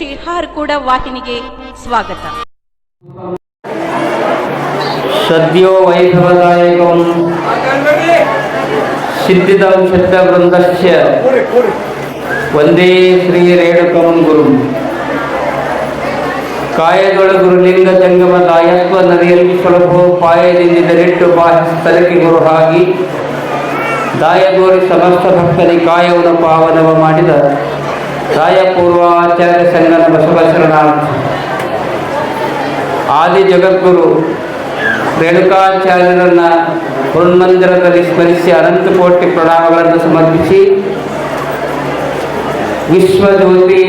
ಶ್ರೀ ಹಾರ್ಕೂಡ ವಾಹಿನಿಗೆ ಸ್ವಾಗತ. ಸದ್ಯೋ ವೈಭವದಾಯಕಂ ಸಿದ್ಧಿದಂ ಸಿದ್ಧವೃಂದಸ್ಯ ಒಂದೇ ಶ್ರೀ ರೇಣುಕಂ ಗುರು. ಕಾಯಗಳು ಲಿಂಗ ಜಂಗಮ ದಾಯತ್ವ ನದಿಯಲ್ಲಿ ಸುಲಭೋ ಪಾಯದಿಂದಿದರಿಟ್ಟು ಬಾಹ್ಯ ಸ್ಥಳಕ್ಕೆ ಗುರು ಹಾಗಿ ದಾಯಗೋರಿ ಸಮಸ್ತ ಭಕ್ತರಿ ಕಾಯವನ್ನು ಪಾವನವ ಮಾಡಿದ. ರಾಯಪೂರ್ವಾಚಾರ್ಯ ಸಂಗನ ಬಸವಶರಣಾರ್ಥ ಆದಿ ಜಗದ್ಗುರು ರೇಣುಕಾಚಾರ್ಯರನ್ನು ಹೃನ್ಮಂದಿರದಲ್ಲಿ ಸ್ಮರಿಸಿ ಅನಂತ ಕೋಟಿ ಪ್ರಣಾಮಗಳನ್ನು ಸಮರ್ಪಿಸಿ ವಿಶ್ವಜ್ಯೋತಿ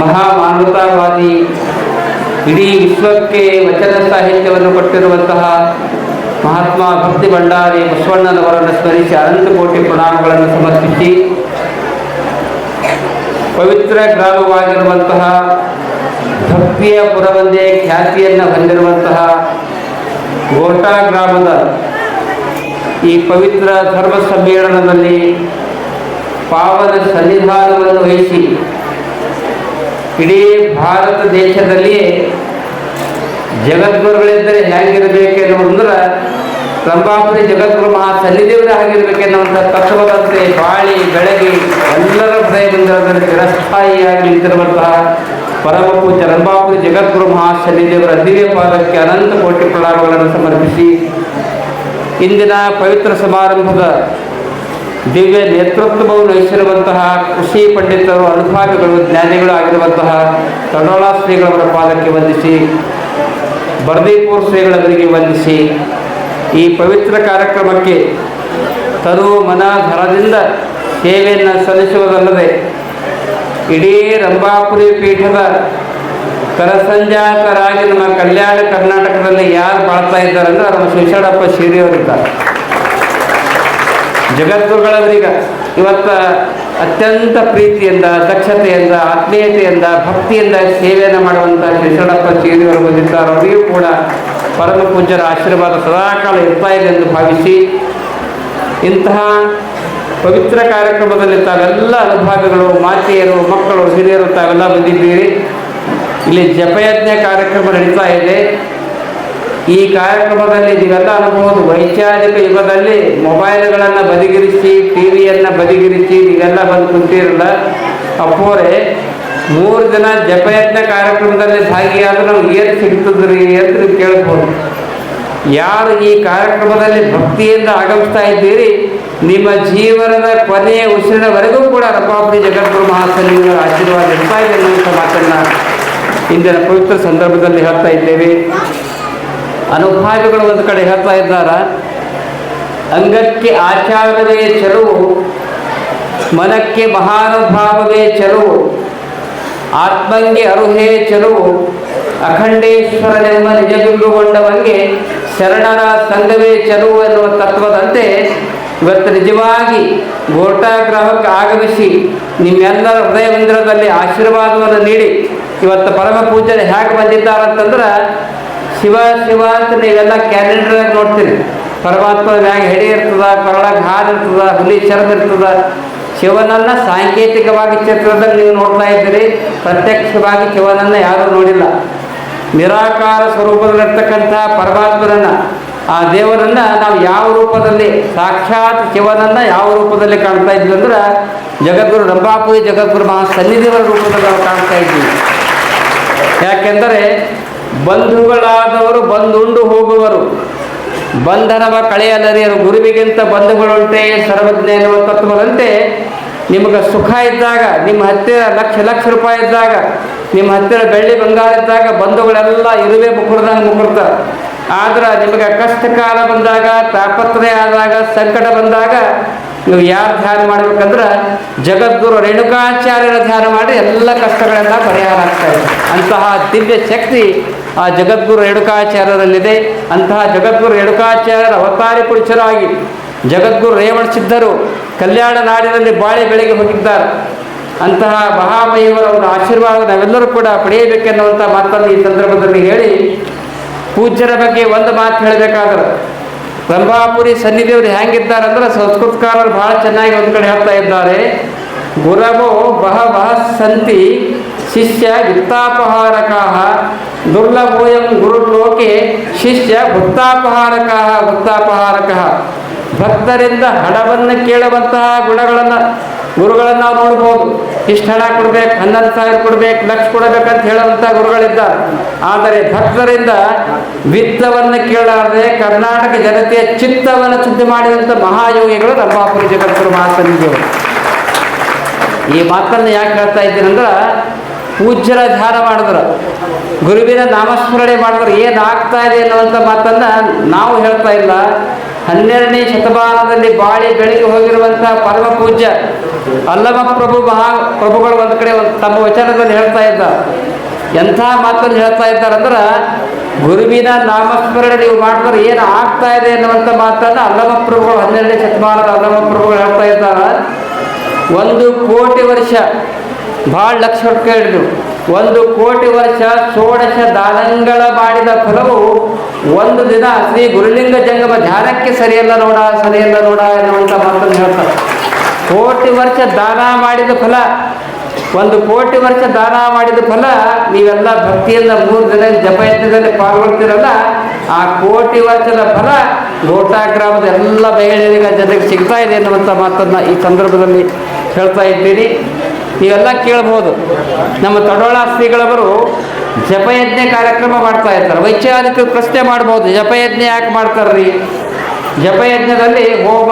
ಮಹಾಮಾನವತಾವಾದಿ, ಇಡೀ ವಿಶ್ವಕ್ಕೆ ವಚನ ಸಾಹಿತ್ಯವನ್ನು ಕೊಟ್ಟಿರುವಂತಹ ಮಹಾತ್ಮ ಭಕ್ತಿ ಭಂಡಾರಿ ಬಸವಣ್ಣನವರನ್ನು ಸ್ಮರಿಸಿ ಅನಂತ ಕೋಟಿ ಪ್ರಣಾಮಗಳನ್ನು ಸಮರ್ಪಿಸಿ ಪವಿತ್ರ ಗ್ರಾಮವಾಗಿರುವಂತಹ ಭಕ್ತಿಯ ಪುರವಂದೇ ಖ್ಯಾತಿಯನ್ನು ಹೊಂದಿರುವಂತಹ ಗೋಟಾ ಗ್ರಾಮದ ಈ ಪವಿತ್ರ ಧರ್ಮ ಸಮ್ಮೇಳನದಲ್ಲಿ ಪಾವನ ಸನ್ನಿಧಾನವನ್ನು ವಹಿಸಿ ಇಡೀ ಭಾರತ ದೇಶದಲ್ಲಿಯೇ ಜಗದ್ಗುರುಗಳೆಂದರೆ ಹೇಗಿರಬೇಕೆನ್ನುವುದಂದ್ರೆ ರಂಭಾಪುರಿ ಜಗದ್ಗುರು ಮಹಾ ಸನ್ನಿಧಿಯವರೇ ಆಗಿರಬೇಕೆನ್ನುವಂಥ ತತ್ವದಂತೆ ಬಾಳಿ, ಬೆಳಗಿ ಎಲ್ಲರ ಹೃದಯದಿಂದ ಚಿರಸ್ಥಾಯಿಯಾಗಿ ನಿಂತಿರುವಂತಹ ಪರಮ ಪೂಜ್ಯ ರಂಭಾಪುರಿ ಜಗದ್ಗುರು ಮಹಾ ಸನ್ನಿಧಿಯವರ ದಿವ್ಯ ಪಾದಕ್ಕೆ ಅನಂತ ಕೋಟಿ ಪ್ರಣಾಮಗಳನ್ನು ಸಮರ್ಪಿಸಿ ಇಂದಿನ ಪವಿತ್ರ ಸಮಾರಂಭದ ದಿವ್ಯ ನೇತೃತ್ವವನ್ನು ವಹಿಸಿರುವಂತಹ ಕೃಷಿ ಪಂಡಿತರು, ಅನುಭಾವಿಗಳು, ಜ್ಞಾನಿಗಳು ಆಗಿರುವಂತಹ ತಡೋಳ ಶ್ರೀಗಳವರ ಪಾದಕ್ಕೆ ವಂದಿಸಿ, ಬರ್ದೀಪುರ ಶ್ರೀಗಳವರಿಗೆ ವಂದಿಸಿ ಈ ಪವಿತ್ರ ಕಾರ್ಯಕ್ರಮಕ್ಕೆ ತನು ಮನ ಧನದಿಂದ ಸೇವೆಯನ್ನು ಸಲ್ಲಿಸುವುದಲ್ಲದೆ ಇಡೀ ರಂಭಾಪುರಿ ಪೀಠದ ಕರಸಂಜಾತರಾಗಿ ನಮ್ಮ ಕಲ್ಯಾಣ ಕರ್ನಾಟಕದಲ್ಲಿ ಯಾರು ಬಾಳ್ತಾ ಇದ್ದಾರೆ ಅಂದರೆ ನಮ್ಮ ಶಿವಶರಣಪ್ಪ ಶಿರಿಯವರಿದ್ದಾರೆ ಜಗದ್ಗುರುಗಳವರೀಗ ಇವತ್ತ ಅತ್ಯಂತ ಪ್ರೀತಿಯಿಂದ, ದಕ್ಷತೆಯಿಂದ, ಆತ್ಮೀಯತೆಯಿಂದ, ಭಕ್ತಿಯಿಂದ ಸೇವೆಯನ್ನು ಮಾಡುವಂಥ ಶ್ರೀ ಶಿರಿಯವರು ಬಂದಿದ್ದಾರೆ. ಅವರಿಗೂ ಕೂಡ ಪರಮ ಆಶೀರ್ವಾದ ಸದಾಕಾಲ ಇರ್ತಾ ಇದೆ ಎಂದು ಭಾವಿಸಿ ಇಂತಹ ಪವಿತ್ರ ಕಾರ್ಯಕ್ರಮದಲ್ಲಿ ತಾವೆಲ್ಲ ಅನುಭಾವಿಗಳು, ಮಾತೆಯರು, ಮಕ್ಕಳು, ಹಿರಿಯರು ತಾವೆಲ್ಲ ಬಂದಿದ್ದೀರಿ. ಇಲ್ಲಿ ಜಪಯಜ್ಞ ಕಾರ್ಯಕ್ರಮ ನಡೀತಾ ಇದೆ. ಈ ಕಾರ್ಯಕ್ರಮದಲ್ಲಿ ನೀವೆಲ್ಲ ಅನ್ಬೋದು, ವೈಚಾರಿಕ ಯುಗದಲ್ಲಿ ಮೊಬೈಲ್ಗಳನ್ನು ಬದಿಗಿರಿಸಿ ಟಿ ವಿಯನ್ನು ಬದಿಗಿರಿಸಿ ನೀವೆಲ್ಲ ಬಂದು ಕುಂತಿರಲ್ಲ. ಅಪ್ಪೋರೆ ಮೂರು ದಿನ ಜಪಯತ್ನ ಕಾರ್ಯಕ್ರಮದಲ್ಲಿ ಭಾಗಿಯಾದ್ರೆ ನಮ್ಗೆ ಏನು ಸಿಗ್ತದ್ರಿ ಅಂತ ಕೇಳ್ಬೋದು. ಯಾರು ಈ ಕಾರ್ಯಕ್ರಮದಲ್ಲಿ ಭಕ್ತಿಯಿಂದ ಆಗಮಿಸ್ತಾ ಇದ್ದೀರಿ, ನಿಮ್ಮ ಜೀವನದ ಕೊನೆಯ ಉಸಿರಿನವರೆಗೂ ಕೂಡ ರಪಾಪತಿ ಜಗದ್ಗುರು ಮಹಾಸನ್ನಿಗಳ ಆಶೀರ್ವಾದ ಇರ್ತಾ ಇದೆ ಅನ್ನುವಂಥ ಮಾತನ್ನು ಇಂದಿನ ಪವಿತ್ರ ಸಂದರ್ಭದಲ್ಲಿ ಹೇಳ್ತಾ ಇದ್ದೇವೆ. ಅನುಭಾವಿಗಳು ಒಂದು ಕಡೆ ಹೇಳ್ತಾ ಇದ್ದಾರ, ಅಂಗಕ್ಕೆ ಆಚಾರವೇ ಚೆಲುವು, ಮನಕ್ಕೆ ಮಹಾನುಭಾವವೇ ಚೆಲುವು. ಆತ್ಮಂಗೆ ಅರುಹೇ ಚಲುವು. ಅಖಂಡೇಶ್ವರನೆಂಬ ನಿಜಬಿಂಬುಗೊಂಡವಂಗೆ ಶರಣರ ಸಂಘವೇ ಚಲುವು ಎನ್ನುವ ತತ್ವದಂತೆ ಇವತ್ತು ನಿಜವಾಗಿ ಗೋಟಾ ಗ್ರಾಮಕ್ಕೆ ಆಗಮಿಸಿ ನಿಮ್ಮೆಲ್ಲರ ಹೃದಯ ಮಂದಿರದಲ್ಲಿ ಆಶೀರ್ವಾದವನ್ನು ನೀಡಿ ಇವತ್ತು ಪರಮ ಪೂಜನೆ ಹೇಗೆ ಬಂದಿದ್ದಾರಂತಂದ್ರೆ ಶಿವ ಶಿವ ಅಂತ ನೀವೆಲ್ಲ ಕ್ಯಾಲೆಂಡರ್ ನೋಡ್ತೀರಿ. ಪರಮಾತ್ಮ ಮ್ಯಾಗ ಹೆಡಿ ಇರ್ತದ ಕೊರಳಾಗ ಹಾಲು ಇರ್ತದ ಹುಲಿ ಚರ್ಮ ಇರ್ತದ ಶಿವನನ್ನ ಸಾಂಕೇತಿಕವಾಗಿ ಚಿತ್ರದಲ್ಲಿ ನೀವು ನೋಡ್ತಾ ಇದ್ದೀರಿ. ಪ್ರತ್ಯಕ್ಷವಾಗಿ ಶಿವನನ್ನ ಯಾರೂ ನೋಡಿಲ್ಲ. ನಿರಾಕಾರ ಸ್ವರೂಪದಲ್ಲಿರ್ತಕ್ಕಂಥ ಪರಮಾತ್ಮನನ್ನ, ಆ ದೇವರನ್ನ ನಾವು ಯಾವ ರೂಪದಲ್ಲಿ, ಸಾಕ್ಷಾತ್ ಶಿವನನ್ನ ಯಾವ ರೂಪದಲ್ಲಿ ಕಾಣ್ತಾ ಇದ್ವಿ ಅಂದ್ರೆ ಜಗದ್ಗುರು ರಂಭಾಪುರಿ ಜಗದ್ಗುರು ಮಹಾ ಸನ್ನಿಧಿವರ ರೂಪದಲ್ಲಿ ನಾವು ಕಾಣ್ತಾ ಇದ್ವಿ. ಯಾಕೆಂದರೆ ಬಂಧುಗಳಾದವರು ಬಂದುಂಡು ಹೋಗುವರು. ಬಂಧನವ ಕಳೆಯಲರಿಯರು ಗುರುವಿಗಿಂತ ಬಂಧುಗಳುಂಟೆ ಸರ್ವಜ್ಞ ಎನ್ನುವ ತತ್ವದಂತೆ ನಿಮಗೆ ಸುಖ ಇದ್ದಾಗ, ನಿಮ್ಮ ಹತ್ತಿರ ಲಕ್ಷ ಲಕ್ಷ ರೂಪಾಯಿ ಇದ್ದಾಗ, ನಿಮ್ಮ ಹತ್ತಿರ ಬೆಳ್ಳಿ ಬಂಗಾರ ಇದ್ದಾಗ ಬಂಧುಗಳೆಲ್ಲ ಇರುವೆ ಮುಕುರ್ದಂಗೆ ಮುಕುರ್ತಾರೆ ಆದ್ರೆ ನಿಮಗೆ ಕಷ್ಟ ಕಾಲ ಬಂದಾಗ, ತಾಪತ್ರಯ ಆದಾಗ, ಸಂಕಟ ಬಂದಾಗ ನೀವು ಯಾರು ಧ್ಯಾನ ಮಾಡ್ಬೇಕಂದ್ರೆ ಜಗದ್ಗುರು ರೇಣುಕಾಚಾರ್ಯರ ಧ್ಯಾನ ಮಾಡಿ ಎಲ್ಲ ಕಷ್ಟಗಳೆಲ್ಲ ಪರಿಹಾರ ಆಗ್ತಾ ಇದೆ. ಅಂತಹ ದಿವ್ಯ ಶಕ್ತಿ ಆ ಜಗದ್ಗುರು ರೇಣುಕಾಚಾರ್ಯರಲ್ಲಿದೆ. ಅಂತಹ ಜಗದ್ಗುರು ರೇಣುಕಾಚಾರ್ಯರ ಅವತಾರಿ ಪುರುಷರಾಗಿ ಜಗದ್ಗುರು ರೇವಣ ಸಿದ್ಧರು ಕಲ್ಯಾಣ ನಾಡಿನಲ್ಲಿ ಬಾಳೆ ಬೆಳಗ್ಗೆ ಹೋಗಿದ್ದಾರೆ. ಅಂತಹ ಮಹಾಮಯವರ ಒಂದು ಆಶೀರ್ವಾದ ನಾವೆಲ್ಲರೂ ಕೂಡ ಪಡೆಯಬೇಕೆನ್ನುವಂಥ ಮಾತನ್ನು ಈ ಸಂದರ್ಭದಲ್ಲಿ ಹೇಳಿ ಪೂಜ್ಯರ ಬಗ್ಗೆ ಒಂದು ಮಾತು ಹೇಳಬೇಕಾದ್ರೆ, ರಂಭಾಪುರಿ ಸನ್ನಿಧಿಯವರು ಹೆಂಗಿದ್ದಾರೆ ಅಂದ್ರೆ ಸಂಸ್ಕೃತಕಾರರು ಬಹಳ ಚೆನ್ನಾಗಿ ಒಂದು ಕಡೆ ಹೇಳ್ತಾ ಇದ್ದಾರೆ. ಗುರವೋ ಬಹವಃ ಸಂತಿ ಶಿಷ್ಯ ವಿತ್ತಾಪಹಾರಕಾಹ ದುರ್ಲಭೋಯಂ ಗುರುಲೋಕೆ ಶಿಷ್ಯ ಭುಕ್ತಾಪಹಾರಕಾಹ ವೃತ್ತಾಪಹಾರಕಃ ಭಕ್ತರಿಂದ ಹಣವನ್ನು ಕೇಳುವಂತಹ ಗುಣಗಳನ್ನು ಗುರುಗಳನ್ನು ನಾವು ನೋಡ್ಬೋದು. ಇಷ್ಟು ಹಣ ಕೊಡ್ಬೇಕು, ಹನ್ನೊಂದು ಸಾವಿರ ಕೊಡ್ಬೇಕು, ಲಕ್ಷ ಕೊಡಬೇಕಂತ ಹೇಳುವಂಥ ಗುರುಗಳಿದ್ದಾರೆ. ಆದರೆ ಭಕ್ತರಿಂದ ವಿತ್ತವನ್ನು ಕೇಳಲಾರದೆ ಕರ್ನಾಟಕ ಜನತೆಯ ಚಿತ್ತವನ್ನು ಶುದ್ಧಿ ಮಾಡಿದಂಥ ಮಹಾಯೋಗಿಗಳು ರಂಭಾಪುರಿ ಕರ್ತರು ಮಹಾಸನ್ನಿಧಿಯವರು ಈ ಮಾತನ್ನು ಯಾಕೆ ಹೇಳ್ತಾ ಇದ್ದೀನಂದ್ರೆ ಪೂಜ್ಯರ ಧ್ಯಾನ ಮಾಡಿದ್ರು, ಗುರುವಿನ ನಾಮಸ್ಮರಣೆ ಮಾಡಿದ್ರು ಏನಾಗ್ತಾ ಇದೆ ಅನ್ನುವಂಥ ಮಾತನ್ನು ನಾವು ಹೇಳ್ತಾ ಇಲ್ಲ. ಹನ್ನೆರಡನೇ ಶತಮಾನದಲ್ಲಿ ಬಾಳಿ ಬೆಳಗ್ಗೆ ಹೋಗಿರುವಂಥ ಪರಮ ಪೂಜ್ಯ ಅಲ್ಲಮ ಪ್ರಭು ಮಹಾ ಪ್ರಭುಗಳು ಒಂದು ಕಡೆ ತಮ್ಮ ವಚನದಲ್ಲಿ ಹೇಳ್ತಾ ಇದ್ದ. ಎಂಥ ಮಾತನ್ನು ಹೇಳ್ತಾ ಇದ್ದಾರಂದ್ರೆ, ಗುರುವಿನ ನಾಮಸ್ಮರಣೆ ನೀವು ಮಾಡಿದ್ರೆ ಏನು ಆಗ್ತಾ ಇದೆ ಅನ್ನುವಂಥ ಮಾತನ್ನು ಅಲ್ಲಮ ಪ್ರಭುಗಳು, ಹನ್ನೆರಡನೇ ಶತಮಾನದ ಅಲ್ಲಮ ಪ್ರಭುಗಳು ಹೇಳ್ತಾ ಇದ್ದಾರೆ. ಒಂದು ಕೋಟಿ ವರ್ಷ. ಭಾಳ ಲಕ್ಷ ಕೇಳಿದ್ರು. ಒಂದು ಕೋಟಿ ವರ್ಷ ಷೋಡಶ ದಾನಂಗಳ ಮಾಡಿದ ಫಲವು ಒಂದು ದಿನ ಶ್ರೀ ಗುರುಲಿಂಗ ಜಂಗಮ ಧ್ಯಾನಕ್ಕೆ ಸರಿಯಲ್ಲ ನೋಡ ಸರಿಯಲ್ಲ ನೋಡ ಎನ್ನುವಂಥ ಮಾತನ್ನು ಹೇಳ್ತಾರೆ. ಕೋಟಿ ವರ್ಷ ದಾನ ಮಾಡಿದ ಫಲ, ಒಂದು ಕೋಟಿ ವರ್ಷ ದಾನ ಮಾಡಿದ ಫಲ, ನೀವೆಲ್ಲ ಭಕ್ತಿಯಿಂದ ಮೂರು ದಿನ ಜಪಯಜ್ಞದಲ್ಲಿ ಪಾಲ್ಗೊಳ್ತೀರಲ್ಲ, ಆ ಕೋಟಿ ವರ್ಷದ ಫಲ ಗೋಟಾ ಗ್ರಾಮದ ಎಲ್ಲ ಮಹಿಳೆಯರಿಗೆ ಜನರಿಗೆ ಸಿಗ್ತಾ ಇದೆ ಅನ್ನುವಂಥ ಮಾತನ್ನು ಈ ಸಂದರ್ಭದಲ್ಲಿ ಹೇಳ್ತಾ ಇದ್ದೀರಿ ನೀವೆಲ್ಲ ಕೇಳ್ಬೋದು. ನಮ್ಮ ತಡೋಳ ಶ್ರೀಗಳವರು ಜಪಯಜ್ಞೆ ಕಾರ್ಯಕ್ರಮ ಮಾಡ್ತಾ ಇರ್ತಾರೆ. ವೈಚಾರಿಕ ಪ್ರಶ್ನೆ ಮಾಡ್ಬೋದು. ಜಪಯಜ್ಞ ಯಾಕೆ ಮಾಡ್ತಾರ್ರಿ? ಜಪಯಜ್ಞದಲ್ಲಿ ಹೋಮ,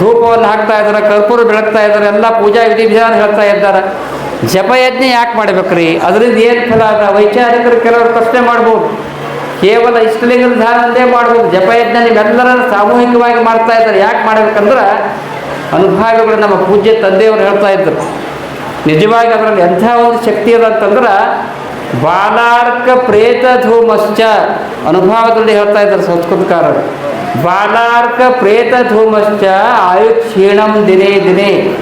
ಧೂಪವನ್ನು ಹಾಕ್ತಾ ಇದ್ದಾರೆ, ಕರ್ಪೂರ ಬೆಳಗ್ತಾ ಇದ್ದಾರೆ, ಎಲ್ಲ ಪೂಜಾ ವಿಧಿ ವಿಧಾನ ಹೇಳ್ತಾ ಇದ್ದಾರೆ. ಜಪಯಜ್ಞ ಯಾಕೆ ಮಾಡ್ಬೇಕ್ರಿ? ಅದರಿಂದ ಏನು ಫಲ ಅದ? ವೈಚಾರಿಕರು ಕೆಲವರು ಪ್ರಶ್ನೆ ಮಾಡ್ಬೋದು. ಕೇವಲ ಇಷ್ಟಲಿಂಗದ ಅಂದೇ ಮಾಡ್ಬೋದು. ಜಪಯಜ್ಞ ನೀವೆಲ್ಲರ ಸಾಮೂಹಿಕವಾಗಿ ಮಾಡ್ತಾ ಇದ್ದಾರೆ. ಯಾಕೆ ಮಾಡ್ಬೇಕಂದ್ರೆ ಅನುಭಾವಿಗಳು ನಮ್ಮ ಪೂಜ್ಯ ತಂದೆಯವರು ಹೇಳ್ತಾ ಇದ್ದರು ನಿಜವಾಗಿ ಅದರಲ್ಲಿ ಎಂಥ ಒಂದು ಶಕ್ತಿ ಅದ ಅಂತಂದ್ರೆ ಬಾಲಾರ್ಕ ಪ್ರೇತ ಧೂಮಶ್ಚ ಅನುಭವದಲ್ಲಿ ಹೇಳ್ತಾ ಇದ್ದಾರೆ ಸಂಸ್ಕೃತಕಾರರು. ಬಾಲಾರ್ಕ ಪ್ರೇತ ಧೂಮಶ್ಚ ಆಯು ಕ್ಷೀಣಂ ದಿನೇ ದಿನೇ.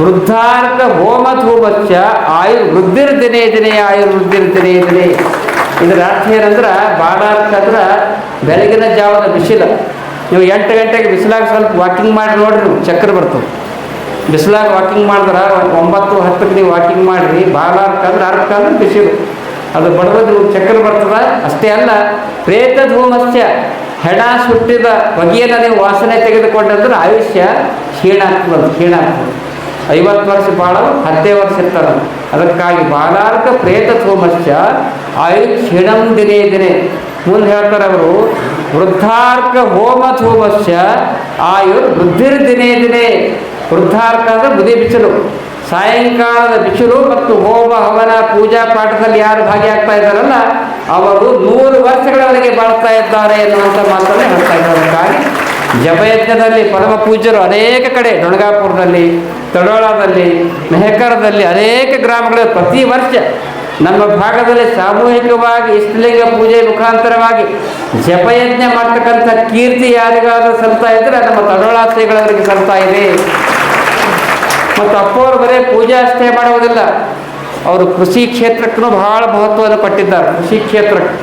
ವೃದ್ಧಾರ್ಕ ಹೋಮ ಧೂಮಶ್ಚ ಆಯು ವೃದ್ಧಿರ್ ದಿನೇ ದಿನೇ ಆಯುರ್ ವೃದ್ಧಿರ್ ದಿನೇ ದಿನೇ. ಇದರ ಅರ್ಥ ಏನಂದ್ರೆ ಬಾಲಾರ್ಕ ಅಂದ್ರೆ ಬೆಳಗಿನ ಜಾವದ ಬಿಸಿಲು. ನೀವು ಎಂಟು ಗಂಟೆಗೆ ಬಿಸಿಲಾಗ ಸ್ವಲ್ಪ ವಾಕಿಂಗ್ ಮಾಡಿ ನೋಡ್ರಿ, ಚಕ್ರ ಬರ್ತದೆ. ಬಿಸಿಲಾಗ ವಾಕಿಂಗ್ ಮಾಡಿದ್ರೆ ಒಂಬತ್ತು, ಹತ್ತಕ್ಕೆ ನೀವು ವಾಕಿಂಗ್ ಮಾಡಿರಿ ಭಾಳ ಅರ್ಕ ಅಂದ್ರೆ ಅರ್ಕ ಅಂದ್ರೆ ಬಿಸಿಲು. ಅದು ಬಡದ ಚಕ್ರ ಬರ್ತದ, ಅಷ್ಟೇ ಅಲ್ಲ ಪ್ರೇತ ಧೂಮಸ್ಯ ಹೆಣ ಸುಟ್ಟಿದ ಹೊಗೆಯನ್ನು ನೀವು ವಾಸನೆ ತೆಗೆದುಕೊಂಡಂದ್ರೆ ಆಯುಷ್ಯ ಕ್ಷೀಣ ಆಗ್ತದೆ ಕ್ಷೀಣ ಆಗ್ತದೆ ಐವತ್ತು ವರ್ಷ ಬಾಳ, ಹತ್ತೇ ವರ್ಷ ಇರ್ತಾರ. ಅದಕ್ಕಾಗಿ ಬಾಲಾರ್ಕ ಪ್ರೇತ ಧೂಮಸ್ಯ ಆಯು ಕ್ಷೀಣಂ ದಿನೇ ದಿನೇ. ಮುಂದೆ ಹೇಳ್ತಾರೆ ಅವರು, ವೃದ್ಧಾರ್ಕ ಹೋಮ ಧೂಮಸ್ಯ ಆಯುರ್ ವೃದ್ಧಿರ್ ದಿನೇ ದಿನೇ. ವೃದ್ಧಾರ್ಕ ಅಂದ್ರೆ ಬುದಿ ಬಿಸಿಲು. ಸಾಯಂಕಾಲದ ಬಿಸಿಲು ಮತ್ತು ಹೋಮ, ಹವನ, ಪೂಜಾ ಪಾಠದಲ್ಲಿ ಯಾರು ಭಾಗಿಯಾಗ್ತಾ ಇದ್ದಾರಲ್ಲ, ಅವರು ನೂರು ವರ್ಷಗಳವರೆಗೆ ಬಾಳ್ತಾ ಇದ್ದಾರೆ ಎನ್ನುವಂಥ ಮಾತನ್ನು ಹೇಳ್ತಾ ಇದ್ದಾರೆ. ಜಪಯಜ್ಞದಲ್ಲಿ ಪರಮ ಪೂಜ್ಯರು ಅನೇಕ ಕಡೆ ಡೊಣಗಾಪುರದಲ್ಲಿ ತಡೋಳದಲ್ಲಿ, ಮೆಹಕರದಲ್ಲಿ ಅನೇಕ ಗ್ರಾಮಗಳಲ್ಲಿ ಪ್ರತಿ ವರ್ಷ ನಮ್ಮ ಭಾಗದಲ್ಲಿ ಸಾಮೂಹಿಕವಾಗಿ ಇಷ್ಟಲಿಂಗ ಪೂಜೆ ಮುಖಾಂತರವಾಗಿ ಜಪಯಜ್ಞ ಮಾಡ್ತಕ್ಕಂಥ ಕೀರ್ತಿ ಯಾರಿಗಾದ್ರೂ ಸಲ್ತಾ ಇದ್ರೆ ನಮ್ಮ ತಡೋಳಾಶ್ರಯಗಳವರಿಗೆ ಸಲ್ತಾ ಇದೆ. ಮತ್ತು ಅಪ್ಪವರು ಬರೀ ಪೂಜೆ ಅಷ್ಟೇ ಮಾಡುವುದಿಲ್ಲ, ಅವರು ಕೃಷಿ ಕ್ಷೇತ್ರಕ್ಕೂ ಬಹಳ ಮಹತ್ವವನ್ನು ಪಟ್ಟಿದ್ದಾರೆ. ಕೃಷಿ ಕ್ಷೇತ್ರಕ್ಕೆ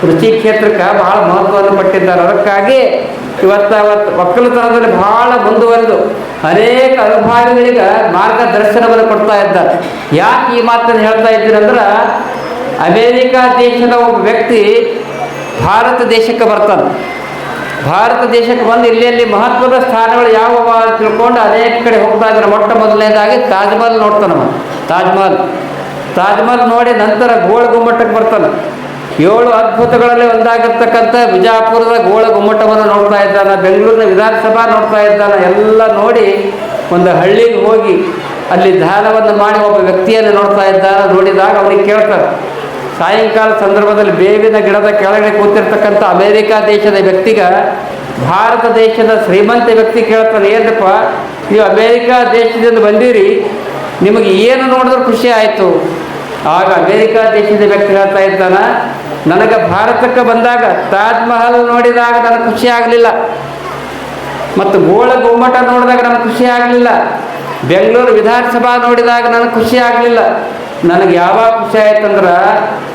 ಕೃಷಿ ಕ್ಷೇತ್ರಕ್ಕೆ ಬಹಳ ಮಹತ್ವವನ್ನು ಪಟ್ಟಿದ್ದಾರೆ. ಅದಕ್ಕಾಗಿ ಇವತ್ತು ಅವತ್ತು ಒಕ್ಕಲುತನದಲ್ಲಿ ಬಹಳ ಮುಂದುವರೆದು ಅನೇಕ ಅನುಭಾವಿಗಳಿಗೆ ಮಾರ್ಗದರ್ಶನವನ್ನು ಕೊಡ್ತಾ ಇದ್ದಾರೆ ಯಾಕೆ ಈ ಮಾತನ್ನು ಹೇಳ್ತಾ ಇದ್ದೀರಂದ್ರೆ ಅಮೇರಿಕಾ ದೇಶದ ಒಬ್ಬ ವ್ಯಕ್ತಿ ಭಾರತ ದೇಶಕ್ಕೆ ಬರ್ತಾನೆ. ಭಾರತ ದೇಶಕ್ಕೆ ಬಂದು ಇಲ್ಲಿ ಅಲ್ಲಿ ಮಹತ್ವದ ಸ್ಥಾನಗಳು ಯಾವ ತಿಳ್ಕೊಂಡು ಅನೇಕ ಕಡೆ ಹೋಗ್ತಾ ಇದ್ದಾರೆ ಮೊಟ್ಟ ಮೊದಲನೇದಾಗಿ ತಾಜ್ ಮಹಲ್ ನೋಡ್ತಾನವ ತಾಜ್ ಮಹಲ್. ತಾಜ್ ಮಹಲ್ ನೋಡಿ ನಂತರ ಗೋಳ ಗುಮ್ಮಟಕ್ಕೆ ಬರ್ತಾನೆ. ಏಳು ಅದ್ಭುತಗಳಲ್ಲಿ ಒಂದಾಗಿರ್ತಕ್ಕಂಥ ಬಿಜಾಪುರದ ಗೋಳ ಗುಮ್ಮಟವನ್ನು ನೋಡ್ತಾ ಇದ್ದಾನೆ, ಬೆಂಗಳೂರಿನ ವಿಧಾನಸಭಾ ನೋಡ್ತಾ ಇದ್ದಾನೆ. ಎಲ್ಲ ನೋಡಿ ಒಂದು ಹಳ್ಳಿಗೆ ಹೋಗಿ ಅಲ್ಲಿ ಧ್ಯಾನವನ್ನು ಮಾಡಿ ಒಬ್ಬ ವ್ಯಕ್ತಿಯನ್ನು ನೋಡ್ತಾ ಇದ್ದಾನೆ. ನೋಡಿದಾಗ ಅವನಿಗೆ ಕೇಳ್ತಾರೆ ಸಾಯಂಕಾಲ ಸಂದರ್ಭದಲ್ಲಿ ಬೇವಿನ ಗಿಡದ ಕೆಳಗಡೆ ಕೂತಿರ್ತಕ್ಕಂಥ ಅಮೇರಿಕಾ ದೇಶದ ವ್ಯಕ್ತಿಗ, ಭಾರತ ದೇಶದ ಶ್ರೀಮಂತ ವ್ಯಕ್ತಿ ಕೇಳ್ತಾನೆ ಏನಪ್ಪ ನೀವು ಅಮೇರಿಕಾ ದೇಶದಿಂದ ಬಂದಿರಿ, ನಿಮಗೆ ಏನು ನೋಡಿದ್ರೆ ಖುಷಿ ಆಯಿತು. ಆಗ ಅಮೇರಿಕಾ ದೇಶದ ವ್ಯಕ್ತಿ ಹೇಳ್ತಾ ಇದ್ದಾನ ನನಗೆ ಭಾರತಕ್ಕೆ ಬಂದಾಗ ತಾಜ್ ಮಹಲ್ ನೋಡಿದಾಗ ನನಗೆ ಖುಷಿ ಆಗಲಿಲ್ಲ. ಮತ್ತು ಗೋಳ ಗುಮ್ಮಟ ನೋಡಿದಾಗ ನನಗೆ ಖುಷಿ ಆಗಲಿಲ್ಲ. ಬೆಂಗಳೂರು ವಿಧಾನಸಭಾ ನೋಡಿದಾಗ ನನಗೆ ಖುಷಿ ಆಗಲಿಲ್ಲ. ನನಗೆ ಯಾವಾಗ ಖುಷಿ ಆಯ್ತಂದ್ರೆ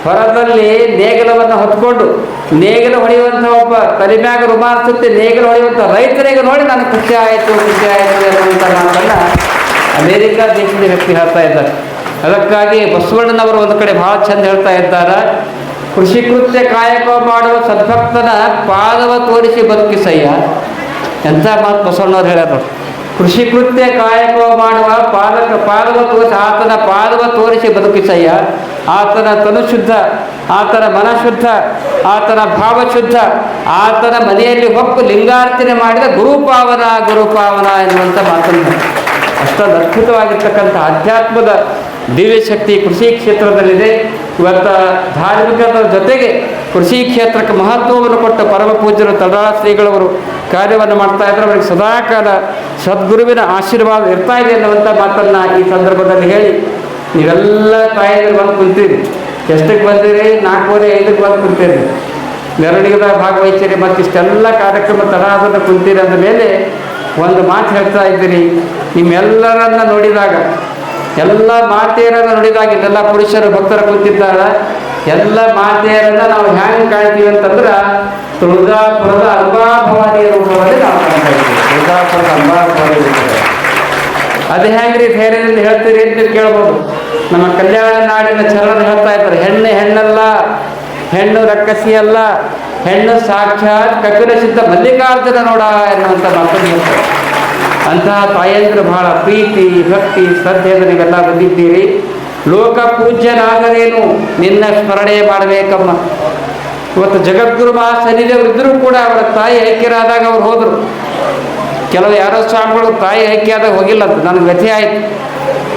ಹೊರದಲ್ಲಿ ನೇಗಿಲವನ್ನು ಹೊತ್ಕೊಂಡು ನೇಗಿಲು ಹೊಡೆಯುವಂಥ ಒಬ್ಬ ತಲೆಮ್ಯಾಗ ರುಮಾಲ್ ಸುತ್ತಿ ನೇಗಿಲು ಹೊಡೆಯುವಂಥ ರೈತರಿಗೆ ನೋಡಿ ನನಗೆ ಖುಷಿ ಆಯಿತು ಖುಷಿ ಆಯಿತು ಅನ್ನುವಂಥ ಮಾತನ್ನು ಅಮೇರಿಕ ದೇಶದ ವ್ಯಕ್ತಿ ಹೇಳ್ತಾ ಇದ್ದಾರೆ. ಅದಕ್ಕಾಗಿ ಬಸವಣ್ಣನವರು ಒಂದು ಕಡೆ ಭಾಳ ಚಂದ ಹೇಳ್ತಾ ಇದ್ದಾರೆ. ಕೃಷಿ ಕೃತ್ಯ ಕಾಯಕ ಮಾಡುವ ಸದ್ಭಕ್ತನ ಪಾದವ ತೋರಿಸಿ ಬದುಕಿಸಯ್ಯ. ಎಂಥ ಮಾತು ಬಸವಣ್ಣವ್ರು ಹೇಳ್ಯಾರ. ಕೃಷಿ ಕೃತ್ಯ ಕಾಯಕ ಮಾಡುವ ಪಾದಕ ಪಾದವ ತೋರಿಸಿ ಆತನ ಪಾದವ ತೋರಿಸಿ ಬದುಕಿಸಯ್ಯ. ಆತನ ತನುಶುದ್ಧ ಆತನ ಮನ ಶುದ್ಧ, ಆತನ ಭಾವ ಶುದ್ಧ, ಆತನ ಮನೆಯಲ್ಲಿ ಹೊಕ್ಕು ಲಿಂಗಾರ್ಚನೆ ಮಾಡಿದ ಗುರುಪಾವನ ಗುರುಪಾವನ ಎನ್ನುವಂಥ ಮಾತನ್ನು. ಅಷ್ಟೊಂದು ಅದ್ಭುತವಾಗಿರ್ತಕ್ಕಂಥ ಆಧ್ಯಾತ್ಮದ ದಿವ್ಯ ಶಕ್ತಿ ಕೃಷಿ ಕ್ಷೇತ್ರದಲ್ಲಿದೆ. ಇವತ್ತು ಧಾರ್ಮಿಕದ ಜೊತೆಗೆ ಕೃಷಿ ಕ್ಷೇತ್ರಕ್ಕೆ ಮಹತ್ವವನ್ನು ಕೊಟ್ಟ ಪರಮ ಪೂಜ್ಯರು ತಡಾ ಶ್ರೀಗಳವರು ಕಾರ್ಯವನ್ನು ಮಾಡ್ತಾ ಇದ್ದಾರೆ ಅವರಿಗೆ ಸದಾಕಾಲ ಸದ್ಗುರುವಿನ ಆಶೀರ್ವಾದ ಇರ್ತಾ ಇದೆ ಅನ್ನುವಂಥ ಮಾತನ್ನು ಈ ಸಂದರ್ಭದಲ್ಲಿ ಹೇಳಿ ನೀವೆಲ್ಲ ತಾಯಿಯರು ಬಂದು ಕುಂತೀರಿ. ಎಷ್ಟಕ್ಕೆ ಬಂದಿರಿ? ನಾಲ್ಕೂವರೆ, ಐದಕ್ಕೆ ಬಂದು ಕುಂತೀರಿ. ಮೆರವಣಿಗೆದ ಭಾಗವಹಿಸಿರಿ ಮತ್ತು ಇಷ್ಟೆಲ್ಲ ಕಾರ್ಯಕ್ರಮ ತಡಾದನ್ನು ಕುಂತೀರಿ ಅಂದ ಮೇಲೆ ಒಂದು ಮಾತು ಹೇಳ್ತಾ ಇದ್ದೀರಿ. ನಿಮ್ಮೆಲ್ಲರನ್ನ ನೋಡಿದಾಗ ಎಲ್ಲ ಮಾತೆಯರನ್ನ ನೋಡಿದಾಗ ಇಲ್ಲೆಲ್ಲ ಪುರುಷರು ಭಕ್ತರು ಕುಂತಿದ್ದಾರೆ. ಎಲ್ಲ ಮಾತೆಯರನ್ನ ನಾವು ಹ್ಯಾಂಗ್ ಕಾಣ್ತೀವಿ ಅಂತಂದ್ರೆ ತುಳಜಾಪುರದ ಅಲ್ಬಾ ಭವಾನಿಯ ರೂಪದಲ್ಲಿ ನಾವು ಕಾಣ್ತಾ ಇದ್ದೀವಿ ತುಳಜಾಪುರದ ಅಲ್ಬಾ ಭವಾನಿ ರೂಪದಲ್ಲಿ. ಅದು ಹೆಂಗ್ರಿ ಬೇರೆ ಹೇಳ್ತೀರಿ ಅಂತ ಕೇಳ್ಬೋದು. ನಮ್ಮ ಕಲ್ಯಾಣ ನಾಡಿನ ಚರಣ ಹೇಳ್ತಾ ಇದ್ದಾರೆ. ಹೆಣ್ಣು ಹೆಣ್ಣಲ್ಲ, ಹೆಣ್ಣು ರಕ್ಕಸಿ ಅಲ್ಲ, ಹೆಣ್ಣು ಸಾಕ್ಷಾತ್ ಕಪಿಲ ಸಿದ್ಧ ಮಲ್ಲಿಕಾರ್ಜುನ ನೋಡ ಎನ್ನುವಂಥ ಮಾತನ್ನು ಹೇಳ್ತಾರೆ. ಅಂತಹ ತಾಯಂದಿರು ಬಹಳ ಪ್ರೀತಿ, ಭಕ್ತಿ ಶ್ರದ್ಧೆಯಿಂದ ನೀವೆಲ್ಲ ಬಂದಿದ್ದೀರಿ. ಲೋಕ ಪೂಜ್ಯನಾದರೇನು ನಿನ್ನ ಸ್ಮರಣೆ ಮಾಡಬೇಕಮ್ಮ. ಇವತ್ತು ಜಗದ್ಗುರು ಮಹಾಸನ್ನಿಧಿಯವರು ಇದ್ದರೂ ಕೂಡ ಅವರ ತಾಯಿ ಐಕ್ಯರಾದಾಗ ಅವ್ರು ಹೋದರು. ಕೆಲವು ಯಾರೋ ಸ್ವಾಮಿಗಳು ತಾಯಿ ಐಕ್ಯಾದಾಗ ಹೋಗಿಲ್ಲ ಅಂತ. ನನಗೆ ವ್ಯಥೆ ಆಯಿತು.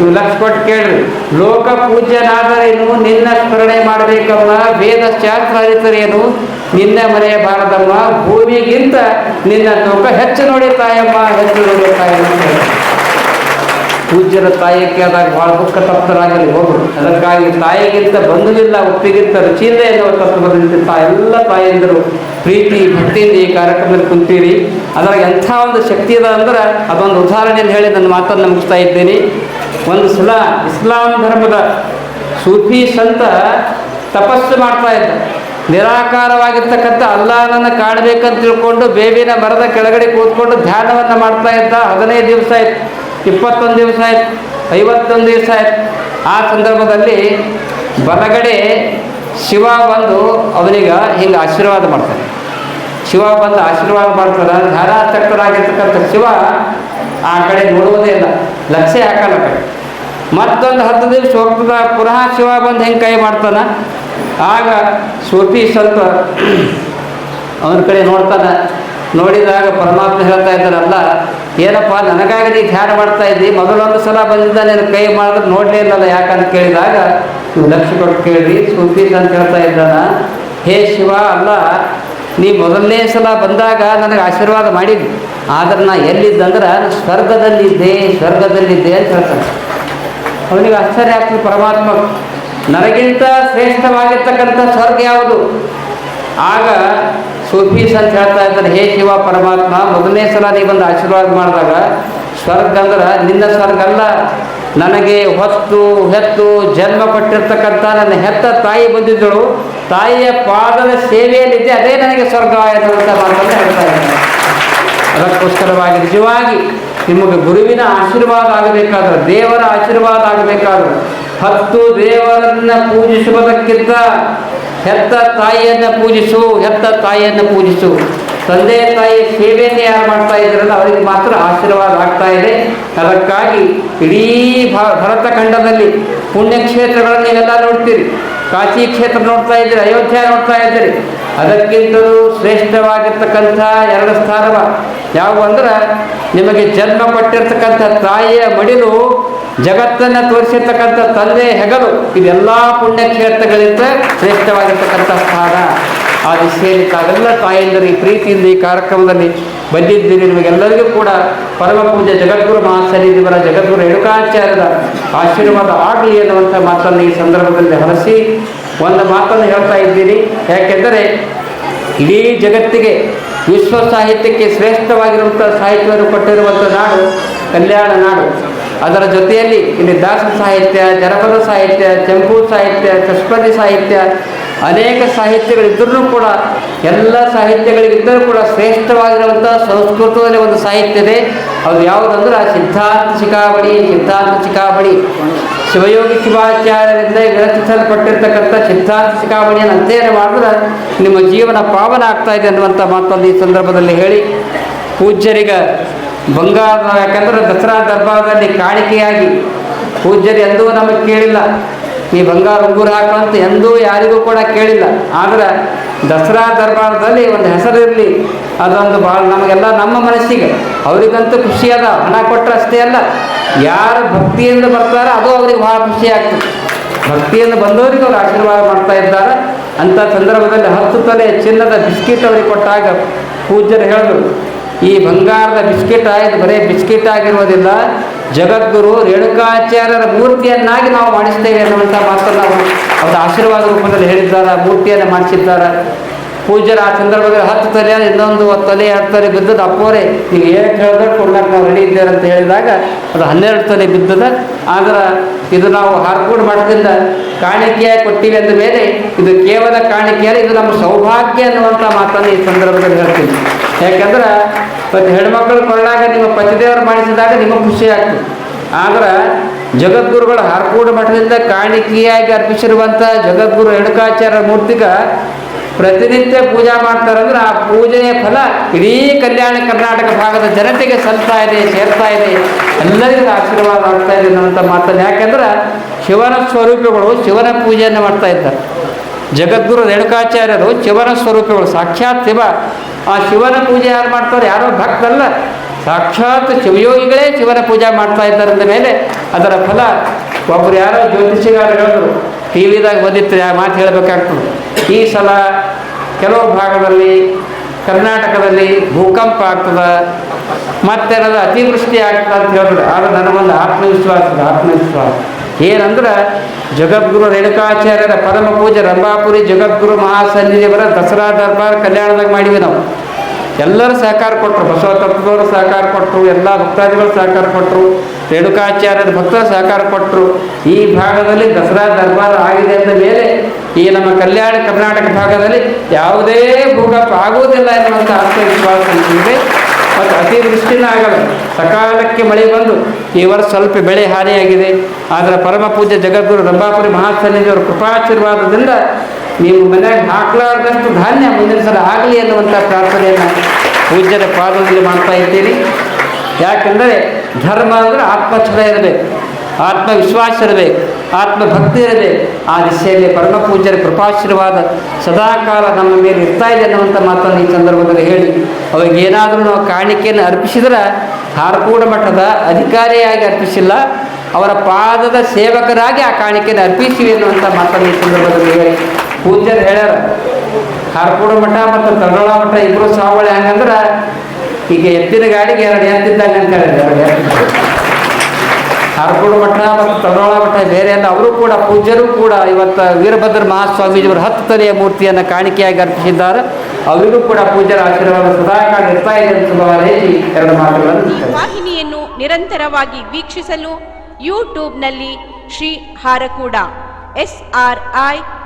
ನೀವು ಲಕ್ಷ ಕೊಟ್ಟು ಕೇಳ್ರಿ. ಲೋಕ ಪೂಜ್ಯನಾದರೇನು ನಿನ್ನ ಸ್ಮರಣೆ ಮಾಡಬೇಕಮ್ಮ. ವೇದ ಶಾಸ್ತ್ರ ಅರಿತರೇನು ನಿನ್ನ ಮನೆಯ ಬಾರದಮ್ಮ ಭೂಮಿಗಿಂತ ನಿನ್ನ ತೂಕ ಹೆಚ್ಚು ನೋಡಿ ತಾಯಮ್ಮ ಹೆಚ್ಚು ನೋಡಿ ತಾಯಮ್ಮ. ಪೂಜ್ಯರ ತಾಯಿ ಕೇಳಿದಾಗ ಬಹಳ ದುಃಖ ತಪ್ತರಾಗಲಿ ಹೋಗು ಅದಕ್ಕಾಗಿ ತಾಯಿಗಿಂತ ಬಂಧುವಿಲ್ಲ ಉಪ್ಪಿಗಿಂತ ರುಚಿಯಿಂದ ಎನ್ನುವ ತತ್ವದಲ್ಲಿ ತಾ ಎಲ್ಲ ತಾಯಂದಿರು ಪ್ರೀತಿ, ಭಕ್ತಿಯಿಂದ ಈ ಕಾರ್ಯಕ್ರಮದಲ್ಲಿ ಕುಂತೀರಿ. ಅದ್ರಾಗ ಎಂಥ ಒಂದು ಶಕ್ತಿ ಇದೆ ಅಂದ್ರೆ ಅದೊಂದು ಉದಾಹರಣೆಯನ್ನು ಹೇಳಿ ನನ್ನ ಮಾತನ್ನು ಮುಗಿಸ್ತಾ ಇದ್ದೀನಿ. ಒಂದು ಸಲ ಇಸ್ಲಾಂ ಧರ್ಮದ ಸೂಫಿ ಸಂತ ತಪಸ್ಸು ಮಾಡ್ತಾ ಇದ್ದ. ನಿರಾಕಾರವಾಗಿರ್ತಕ್ಕಂಥ ಅಲ್ಲಾಹನನ್ನು ಕಾಣಬೇಕಂತ ತಿಳ್ಕೊಂಡು ಬೇವಿನ ಮರದ ಕೆಳಗಡೆ ಕೂತ್ಕೊಂಡು ಧ್ಯಾನವನ್ನು ಮಾಡ್ತಾ ಇದ್ದ ಹದಿನೈದು ದಿವಸ ಆಯ್ತು, ಇಪ್ಪತ್ತೊಂದು ದಿವಸ ಆಯ್ತು, ಐವತ್ತೊಂದು ದಿವಸ ಆಯ್ತು. ಆ ಸಂದರ್ಭದಲ್ಲಿ ಬಲಗಡೆ ಶಿವ ಬಂದು ಅವನಿಗೆ ಹಿಂಗೆ ಆಶೀರ್ವಾದ ಮಾಡ್ತಾನೆ. ಶಿವ ಬಂದು ಆಶೀರ್ವಾದ ಮಾಡ್ತಾರೆ ಧ್ಯಾನಾಸಕ್ತರಾಗಿರ್ತಕ್ಕಂಥ ಶಿವ ಆ ಕಡೆ ನೋಡುವುದೇ ಇಲ್ಲ. ಲಕ್ಷ್ಯ ಹಾಕಲ್ಲ ಕಡೆ. ಮತ್ತೊಂದು ಹತ್ತು ದಿವಸ ಹೋಗ್ತದ ಪುನಃ ಶಿವ ಬಂದು ಹೆಂಗೆ ಕೈ ಮಾಡ್ತಾನ? ಆಗ ಸೂಫಿ ಸ್ವಲ್ಪ ಅವನ ಕಡೆ ನೋಡ್ತಾನೆ. ನೋಡಿದಾಗ ಪರಮಾತ್ಮ ಹೇಳ್ತಾ ಇದ್ದಾರಲ್ಲ ಏನಪ್ಪ ನನಗಾಗಿ ನೀ ಧ್ಯಾನ ಮಾಡ್ತಾ ಇದ್ದಿ? ಮೊದಲೊಂದು ಸಲ ಬಂದಿದ್ದ ನೀನು ಕೈ ಮಾಡಿದ್ರೆ ನೋಡಲೇ ಇಲ್ಲಲ್ಲ ಯಾಕಂತ ಕೇಳಿದಾಗ ನೀವು ಲಕ್ಷ ಕೊಟ್ಟು ಕೇಳಿ ಸ್ವಪಿ ಅಂತ ಹೇಳ್ತಾ ಇದ್ದಾನ, ಹೇ ಶಿವ, ಅಲ್ಲ, ನೀ ಮೊದಲನೇ ಸಲ ಬಂದಾಗ ನನಗೆ ಆಶೀರ್ವಾದ ಮಾಡಿದ್ವಿ ಆದ್ರೆ ನಾ ಎಲ್ಲಿದ್ದಂದ್ರೆ ಸ್ವರ್ಗದಲ್ಲಿದ್ದೆ ಸ್ವರ್ಗದಲ್ಲಿದ್ದೆ ಅಂತ ಹೇಳ್ತಾನೆ. ಅವನಿಗೆ ಆಶ್ಚರ್ಯ ಆಗ್ತದೆ, ಪರಮಾತ್ಮ, ನನಗಿಂತ ಶ್ರೇಷ್ಠವಾಗಿರ್ತಕ್ಕಂಥ ಸ್ವರ್ಗ ಯಾವುದು? ಆಗ ಸೂಫೀಸ್ ಅಂತ ಹೇಳ್ತಾ ಇದ್ದಾರೆ ಹೇ ಶಿವ ಪರಮಾತ್ಮ, ಮೊದಲನೇ ಸಲ ನೀ ಬಂದು ಆಶೀರ್ವಾದ ಮಾಡಿದಾಗ, ಸ್ವರ್ಗ ಅಂದ್ರೆ ನಿನ್ನ ಸ್ವರ್ಗ ಅಲ್ಲ. ನನಗೆ ಹೊತ್ತು, ಹೆತ್ತು, ಜನ್ಮ ಪಟ್ಟಿರ್ತಕ್ಕಂಥ ನನ್ನ ಹೆತ್ತ ತಾಯಿ ಬಂದಿದ್ದಳು. ತಾಯಿಯ ಪಾದದ ಸೇವೆಯಲ್ಲಿದ್ದೆ, ಅದೇ ನನಗೆ ಸ್ವರ್ಗ ಎನ್ನುವಂಥ ಮಾತನ್ನು ಹೇಳ್ತಾ ಇದ್ದಾರೆ. ಅದಕ್ಕೋಸ್ಕರವಾಗಿ ನಿಜವಾಗಿ ನಿಮಗೆ ಗುರುವಿನ ಆಶೀರ್ವಾದ ಆಗಬೇಕಾದ್ರೆ, ದೇವರ ಆಶೀರ್ವಾದ ಆಗಬೇಕಾದ್ರೆ, ಹತ್ತು ದೇವರನ್ನ ಪೂಜಿಸುವುದಕ್ಕಿಂತ ಹೆತ್ತ ತಾಯಿಯನ್ನು ಪೂಜಿಸು, ಹೆತ್ತ ತಾಯಿಯನ್ನು ಪೂಜಿಸು. ತಂದೆ ತಾಯಿ ಸೇವೆಯನ್ನು ಯಾರು ಮಾಡ್ತಾ ಇದ್ದಾರಲ್ಲ ಅವರಿಗೆ ಮಾತ್ರ ಆಶೀರ್ವಾದ ಆಗ್ತಾ ಇದೆ. ಅದಕ್ಕಾಗಿ ಇಡೀ ಭರತ ಖಂಡದಲ್ಲಿ ಪುಣ್ಯಕ್ಷೇತ್ರಗಳನ್ನು ನೀವೆಲ್ಲ ನೋಡ್ತೀರಿ. ಕಾಶಿ ಕ್ಷೇತ್ರ ನೋಡ್ತಾ ಇದ್ದೀರಿ, ಅಯೋಧ್ಯೆ ನೋಡ್ತಾ ಇದ್ದೀರಿ. ಅದಕ್ಕಿಂತಲೂ ಶ್ರೇಷ್ಠವಾಗಿರ್ತಕ್ಕಂಥ ಎರಡು ಸ್ಥಾನವ. ಯಾವುವು ಅಂದ್ರೆ ನಿಮಗೆ ಜನ್ಮ ಕೊಟ್ಟಿರ್ತಕ್ಕಂಥ ತಾಯಿಯ ಮಡಿಲು ಜಗತ್ತನ್ನು ತೋರಿಸಿರ್ತಕ್ಕಂಥ ತಂದೆ ಹೆಗಲು. ಇದೆಲ್ಲ ಪುಣ್ಯಕ್ಷೇತ್ರಗಳಿಂದ ಶ್ರೇಷ್ಠವಾಗಿರ್ತಕ್ಕಂಥ ಸ್ಥಾನ. ಆ ದಿಶೆಯಲ್ಲಿ ತಾವೆಲ್ಲ ತಾಯಂದಿರು ಈ ಪ್ರೀತಿಯಿಂದ ಈ ಕಾರ್ಯಕ್ರಮದಲ್ಲಿ ಬಂದಿದ್ದೀರಿ. ನಿಮಗೆಲ್ಲರಿಗೂ ಕೂಡ ಪರಮ ಪೂಜೆ ಜಗದ್ಗುರು ಮಹಾಸನ್ನಿಧಿವರ ಜಗದ್ಗುರು ರೇಣುಕಾಚಾರ್ಯರ ಆಶೀರ್ವಾದ ಆಗಲಿ ಎನ್ನುವಂಥ ಮಾತನ್ನು ಈ ಸಂದರ್ಭದಲ್ಲಿ ಹರಸಿ ಒಂದು ಮಾತನ್ನು ಹೇಳ್ತಾ ಇದ್ದೀನಿ ಯಾಕೆಂದರೆ ಇಡೀ ಜಗತ್ತಿಗೆ ವಿಶ್ವ ಸಾಹಿತ್ಯಕ್ಕೆ ಶ್ರೇಷ್ಠವಾಗಿರುವಂಥ ಸಾಹಿತ್ಯವನ್ನು ಕೊಟ್ಟಿರುವಂಥ ನಾಡು ಕಲ್ಯಾಣ ನಾಡು. ಅದರ ಜೊತೆಯಲ್ಲಿ ಇಲ್ಲಿ ದಾಸ ಸಾಹಿತ್ಯ ಜನಪದ ಸಾಹಿತ್ಯ ಚಂಪು ಸಾಹಿತ್ಯ ಕಸ್ಪದಿ ಸಾಹಿತ್ಯ, ಅನೇಕ ಸಾಹಿತ್ಯಗಳಿದ್ದರೂ ಕೂಡ ಎಲ್ಲ ಸಾಹಿತ್ಯಗಳಿಗಿದ್ದರೂ ಕೂಡ ಶ್ರೇಷ್ಠವಾಗಿರುವಂಥ ಸಂಸ್ಕೃತದಲ್ಲಿ ಒಂದು ಸಾಹಿತ್ಯ ಇದೆ. ಅದು ಯಾವುದಂದ್ರೆ ಸಿದ್ಧಾರ್ಥ ಶಿಖಾಮಣಿ ಸಿದ್ಧಾರ್ಥ ಶಿಖಾಮಣಿ ಶಿವಯೋಗಿ ಶಿವಾಚಾರ್ಯರಿಂದ ವಿರಚಿಸಲ್ಪಟ್ಟಿರ್ತಕ್ಕಂಥ ಸಿದ್ಧಾಂತ ಶಿಖಾಮಣಿಯನ್ನು ಅಧ್ಯಯನ ಮಾಡಿದ್ರೆ ನಿಮ್ಮ ಜೀವನ ಪಾವನ ಆಗ್ತಾ ಇದೆ ಅನ್ನುವಂಥ ಮಾತನ್ನು ಈ ಸಂದರ್ಭದಲ್ಲಿ ಹೇಳಿ. ಪೂಜ್ಯರಿಗ ಬಂಗಾರ, ಯಾಕಂದ್ರೆ ದಸರಾ ದರ್ಬಾರದಲ್ಲಿ ಕಾಣಿಕೆಯಾಗಿ ಪೂಜ್ಯರು ಎಂದೂ ನಮಗೆ ಕೇಳಿಲ್ಲ. ಈ ಬಂಗಾರ ಉಂಗುರ ಹಾಕುವಂತ ಎಂದೂ ಯಾರಿಗೂ ಕೂಡ ಕೇಳಿಲ್ಲ. ಆದ್ರೆ ದಸರಾ ದರ್ಬಾರದಲ್ಲಿ ಒಂದು ಹೆಸರಿರಲಿ ಅದೊಂದು ಭಾಳ ನಮಗೆಲ್ಲ ನಮ್ಮ ಮನಸ್ಸಿಗೆ. ಅವರಿಗಂತೂ ಖುಷಿ ಅದ. ಹಣ ಕೊಟ್ಟರೆ ಅಷ್ಟೇ ಅಲ್ಲ. ಯಾರು ಭಕ್ತಿಯಿಂದ ಬರ್ತಾರೋ ಅದು ಅವ್ರಿಗೆ ಭಾಳ ಖುಷಿ ಆಗ್ತದೆ. ಭಕ್ತಿಯಿಂದ ಬಂದವರಿಗೆ ಅವರು ಆಶೀರ್ವಾದ ಮಾಡ್ತಾ ಇದ್ದಾರೆ. ಅಂಥ ಸಂದರ್ಭದಲ್ಲಿ ಹತ್ತು ತಲೆ ಚಿನ್ನದ ಬಿಸ್ಕಿಟ್ ಅವರಿಗೆ ಕೊಟ್ಟಾಗ ಪೂಜ್ಯರು ಹೇಳಿದ್ರು ಈ ಬಂಗಾರದ ಬಿಸ್ಕಿಟ್ ಇದು ಬರೀ ಬಿಸ್ಕಿಟ್ ಆಗಿರುವುದಿಲ್ಲ. ಜಗದ್ಗುರು ರೇಣುಕಾಚಾರ್ಯರ ಮೂರ್ತಿಯನ್ನಾಗಿ ನಾವು ಮಾಡಿಸ್ತೇವೆ ಅನ್ನುವಂಥ ಮಾತನ್ನು ಅವರು ಅವರ ಆಶೀರ್ವಾದ ರೂಪದಲ್ಲಿ ಹೇಳಿದ್ದಾರೆ, ಮೂರ್ತಿಯನ್ನು ಮಾಡಿಸಿದ್ದಾರೆ. ಪೂಜ್ಯರ ಆ ಸಂದರ್ಭದಲ್ಲಿ ಹತ್ತು ತಲೆ ಇನ್ನೊಂದು ತಲೆ ಎರಡು ತಲೆ ಬಿದ್ದದ ಅಪ್ಪೋರೆ. ನೀವು ಏನು ಹೇಳಿದ್ರೆ ಕೊಡ್ಲಾಕ ನಾವು ರೆಡಿ ಇದ್ದೇವೆ ಅಂತ ಹೇಳಿದಾಗ ಅದು ಹನ್ನೆರಡು ತಲೆ ಬಿದ್ದದ. ಆದ್ರೆ ಇದು ನಾವು ಹಾರ್ಕೋಡ್ ಮಠದಿಂದ ಕಾಣಿಕೆಯಾಗಿ ಕೊಟ್ಟಿವಿ ಅಂದ ಮೇಲೆ ಇದು ಕೇವಲ ಕಾಣಿಕೆಯಲ್ಲ, ಇದು ನಮ್ಮ ಸೌಭಾಗ್ಯ ಅನ್ನುವಂಥ ಮಾತನ್ನು ಈ ಸಂದರ್ಭದಲ್ಲಿ ಹೇಳ್ತೀನಿ. ಯಾಕಂದ್ರೆ ಮತ್ತು ಹೆಣ್ಮಕ್ಳು ಕೊಳ್ಳಾಗ ನಿಮ್ಮ ಪತಿದೇವರು ಮಾಡಿಸಿದಾಗ ನಿಮಗೆ ಖುಷಿ ಆಗ್ತದೆ. ಆದ್ರೆ ಜಗದ್ಗುರುಗಳು ಹಾರ್ಕೂಡು ಮಠದಿಂದ ಕಾಣಿಕೆಯಾಗಿ ಅರ್ಪಿಸಿರುವಂಥ ಜಗದ್ಗುರು ರೇಣುಕಾಚಾರ್ಯ ಮೂರ್ತಿಗ ಪ್ರತಿನಿತ್ಯ ಪೂಜಾ ಮಾಡ್ತಾರಂದ್ರೆ ಆ ಪೂಜೆಯ ಫಲ ಇಡೀ ಕಲ್ಯಾಣ ಕರ್ನಾಟಕ ಭಾಗದ ಜನತೆಗೆ ಸಲ್ತಾ ಇದೆ, ಸೇರ್ತಾ ಇದೆ. ಎಲ್ಲರಿಗೂ ಆಶೀರ್ವಾದ ಆಗ್ತಾ ಇದೆ ಅನ್ನೋಂಥ ಮಾತನ್ನು. ಯಾಕೆಂದ್ರೆ ಶಿವನ ಸ್ವರೂಪಗಳು ಶಿವನ ಪೂಜೆಯನ್ನು ಮಾಡ್ತಾ ಇದ್ದಾರೆ. ಜಗದ್ಗುರು ರೇಣುಕಾಚಾರ್ಯರು ಶಿವನ ಸ್ವರೂಪಗಳು. ಸಾಕ್ಷಾತ್ ಶಿವ ಆ ಶಿವನ ಪೂಜೆ ಯಾರು ಮಾಡ್ತಾರೆ? ಯಾರೋ ಭಕ್ತಲ್ಲ ಸಾಕ್ಷಾತ್ ಶಿವಯೋಗಿಗಳೇ ಶಿವನ ಪೂಜೆ ಮಾಡ್ತಾ ಇದ್ದಾರೆ ಅಂದ ಮೇಲೆ ಅದರ ಫಲ ಒಬ್ಬರು ಯಾರೋ ಜ್ಯೋತಿಷಿಗಾರು ಹೇಳಿದ್ರು. ಟಿ ವಿದಾಗ ಬಂದಿತ್ತು ಆ ಮಾತು ಹೇಳಬೇಕಾಗ್ತದೆ. ಈ ಸಲ ಕೆಲವು ಭಾಗದಲ್ಲಿ ಕರ್ನಾಟಕದಲ್ಲಿ ಭೂಕಂಪ ಆಗ್ತದೆ ಮತ್ತೇನಾದ್ರು ಅತಿವೃಷ್ಟಿ ಆಗ್ತದೆ ಅಂತ ಹೇಳಿದ್ರು. ಆದ್ರೆ ನನಗೊಂದು ಆತ್ಮವಿಶ್ವಾಸ ಆತ್ಮವಿಶ್ವಾಸ. ಏನಂದ್ರೆ ಜಗದ್ಗುರು ರೇಣುಕಾಚಾರ್ಯರ ಪರಮ ಪೂಜೆ ರಂಭಾಪುರಿ ಜಗದ್ಗುರು ಮಹಾಸನ್ನಿಧಿಯವರ ದಸರಾ ದರ್ಬಾರ್ ಕಲ್ಯಾಣದಾಗ ಮಾಡಿವಿ ನಾವು. ಎಲ್ಲರೂ ಸಹಕಾರ ಕೊಟ್ಟರು ಬಸವ ತತ್ವದವರು ಸಹಕಾರ ಕೊಟ್ಟರು ಎಲ್ಲ ಭಕ್ತಾದಿಗಳು ಸಹಕಾರ ಕೊಟ್ಟರು ರೇಣುಕಾಚಾರ್ಯರ ಭಕ್ತರು ಸಹಕಾರ ಕೊಟ್ಟರು ಈ ಭಾಗದಲ್ಲಿ ದಸರಾ ದರ್ಬಾರ್ ಆಗಿದೆ ಅಂದ ಮೇಲೆ ಈ ನಮ್ಮ ಕಲ್ಯಾಣ ಕರ್ನಾಟಕ ಭಾಗದಲ್ಲಿ ಯಾವುದೇ ಭೂಕಂಪ ಆಗುವುದಿಲ್ಲ ಎನ್ನುವಂಥ ಆತ್ಮವಿಶ್ವಾಸ ಇದೆ. ಮತ್ತು ಅತಿವೃಷ್ಟಿನ ಆಗಲ್ಲ. ಸಕಾಲಕ್ಕೆ ಮಳೆ ಬಂದು ಈ ವರ್ಷ ಸ್ವಲ್ಪ ಬೆಳೆ ಹಾನಿಯಾಗಿದೆ. ಆದರೆ ಪರಮ ಪೂಜ್ಯ ಜಗದ್ಗುರು ರಂಭಾಪುರಿ ಮಹಾಸನ್ನಿಧಿಯವರ ಕೃಪಾಶೀರ್ವಾದದಿಂದ ನೀವು ಮನೆಯಾಗ ಹಾಕಲಾರ್ದಷ್ಟು ಧಾನ್ಯ ಮುಂದಿನ ಸಲ ಆಗಲಿ ಅನ್ನುವಂಥ ಪ್ರಾರ್ಥನೆಯನ್ನು ಪೂಜ್ಯರ ಪಾದದಲ್ಲಿ ಮಾಡ್ತಾ ಇದ್ದೀರಿ. ಯಾಕೆಂದರೆ ಧರ್ಮ ಅಂದರೆ ಆತ್ಮಚ್ಛಲ ಇರಬೇಕು, ಆತ್ಮವಿಶ್ವಾಸ ಇರಬೇಕು, ಆತ್ಮಭಕ್ತಿ ಇರಬೇಕು. ಆ ದಿಶೆಯಲ್ಲಿ ಪರಮ ಪೂಜ್ಯರ ಕೃಪಾಶೀರ್ವಾದ ಸದಾಕಾಲ ನಮ್ಮ ಮೇಲೆ ಇರ್ತಾ ಇದೆ ಅನ್ನುವಂಥ ಮಾತನ್ನು ಈ ಸಂದರ್ಭದಲ್ಲಿ ಹೇಳಿ. ಅವಾಗ ಏನಾದರೂ ನಾವು ಕಾಣಿಕೆಯನ್ನು ಅರ್ಪಿಸಿದ್ರೆ ಹಾರಕೂಡ ಮಠದ ಅಧಿಕಾರಿಯಾಗಿ ಅರ್ಪಿಸಿಲ್ಲ, ಅವರ ಪಾದದ ಸೇವಕರಾಗಿ ಆ ಕಾಣಿಕೆಯನ್ನು ಅರ್ಪಿಸಿವೆ ಅನ್ನುವಂಥ ಮಾತನ್ನು ಈ ಸಂದರ್ಭದಲ್ಲಿ ಹೇಳಿ. ಪೂಜ್ಯರು ಹೇಳ್ಯಾರ ಹಾರಕೂಡ ಮಠ ಮತ್ತು ತರಳ ಮಠ ಇಬ್ಬರು ಸಾವಳಿ ಹಂಗಂದ್ರೆ ಈಗ ಎತ್ತಿನ ಗಾಡಿಗೆ ಎರಡು ಎತ್ತಿದ್ದಾಗ ಅಂತ ಹೇಳಿದ್ರು, ಎರಡು ಎತ್ತು ಮಠ ಮತ್ತು ತರಳ ಮಠ ಬೇರೆ ಎಲ್ಲ ಅವರು ಕೂಡ, ಪೂಜ್ಯರು ಕೂಡ ಇವತ್ತು ವೀರಭದ್ರ ಮಹಾಸ್ವಾಮೀಜಿಯವರು ಹತ್ತು ತಲೆಯ ಮೂರ್ತಿಯನ್ನು ಕಾಣಿಕೆಯಾಗಿ ಅರ್ಪಿಸಿದ್ದಾರೆ. ಅವರಿಗೂ ಕೂಡ ಪೂಜ್ಯರ ಆಶೀರ್ವಾದ ಸದಾಕಾಲ ಇರ್ತಾ ಇದೆ ಎರಡು ಮಾತುಗಳನ್ನು ವಾಹಿನಿಯನ್ನು ನಿರಂತರವಾಗಿ ವೀಕ್ಷಿಸಲು ಯೂಟ್ಯೂಬ್ನಲ್ಲಿ Shri Harakooda S R I